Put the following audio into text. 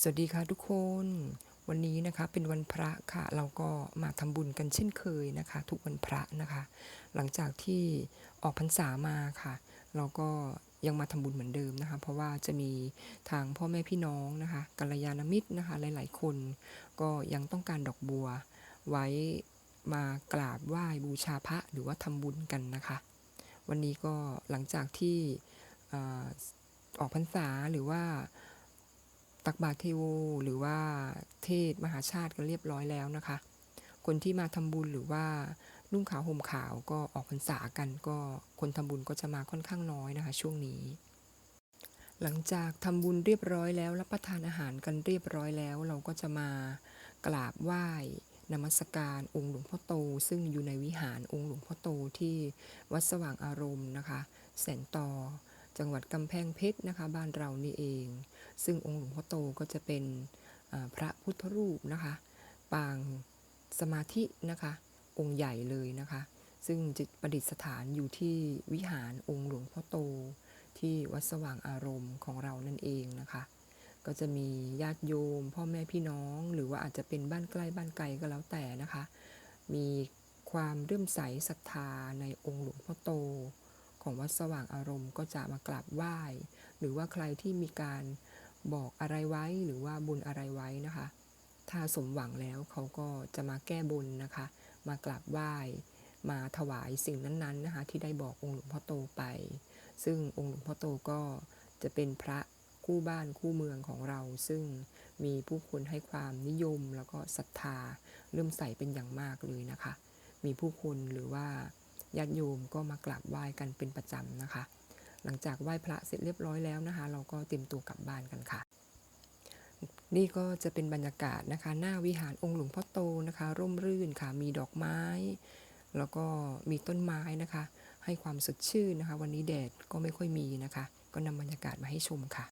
สวัสดีค่ะทุกคน วันนี้นะคะเป็นวันพระค่ะ เราก็มาทำบุญกันเช่นเคยนะคะ ทุกวันพระนะคะ หลังจากที่ออกพรรษามาค่ะ เราก็ยังมาทำบุญเหมือนเดิมนะคะ เพราะว่าจะมีทางพ่อแม่พี่น้องนะคะกัลยาณมิตรนะคะ หลายๆ คนก็ยังต้องการดอกบัว ไว้มากราบไหว้บูชาพระหรือว่าทำบุญกันนะคะ วันนี้ก็หลังจากที่ออกพรรษาหรือว่า ตักบาตรเทโวหรือว่าเทศมหาชาติกันเรียบร้อยแล้วนะคะ คนที่มาทำบุญหรือว่านุ่งขาวห่มขาวก็ออกพรรษากันก็คนทำบุญก็จะมาค่อนข้างน้อยนะคะ ช่วงนี้ หลังจากทำบุญเรียบร้อยแล้ว รับประทานอาหารกันเรียบร้อยแล้ว เราก็จะมากราบไหว้นมัสการองค์หลวงพ่อโต ซึ่งอยู่ในวิหารองค์หลวงพ่อโตที่วัดสว่างอารมณ์นะคะ แสนต่อ จังหวัดกำแพงเพชรนะคะ บ้านเรานี่เอง ซึ่งองค์หลวงพ่อโตก็จะเป็นพระพุทธรูปนะคะ ปางสมาธินะคะ องค์ใหญ่เลยนะคะ ซึ่งจะประดิษฐานอยู่ที่วิหารองค์หลวงพ่อโต ที่วัดสว่างอารมณ์ของเรานั่นเองนะคะ ก็จะมีญาติโยม พ่อแม่พี่น้อง หรือว่าอาจจะเป็นบ้านใกล้บ้านไกลก็แล้วแต่นะคะ มีความเรื่มใสศรัทธาในองค์หลวงพ่อโต ของวัดสว่างอารมณ์ก็จะมากราบไหว้ หรือว่าใครที่มีการ บอกอะไรไว้หรือว่าบุญอะไรไว้นะคะ ถ้าสมหวังแล้วเขาก็จะมาแก้บนนะคะ มากราบไหว้ มาถวายสิ่งนั้นๆนะคะ ที่ได้บอกองค์หลวงพ่อโตไป ซึ่งองค์หลวงพ่อโตก็จะเป็นพระคู่บ้านคู่เมืองของเรา ซึ่งมีผู้คนให้ความนิยมแล้วก็ศรัทธาเริ่มใส่เป็นอย่างมากเลยนะคะ มีผู้คนหรือว่าญาติโยมก็มากราบไหว้กันเป็นประจำนะคะ หลังจากไหว้พระเสร็จเรียบร้อยแล้วนะคะ เราก็เตรียมตัวกลับบ้านกันค่ะ นี่ก็จะเป็นบรรยากาศนะคะ หน้าวิหารองค์หลวงพ่อโตนะคะ ร่มรื่นค่ะ มีดอกไม้ แล้วก็มีต้นไม้นะคะ ให้ความสดชื่นนะคะ วันนี้แดดก็ไม่ค่อยมีนะคะ ก็นำบรรยากาศมาให้ชมค่ะ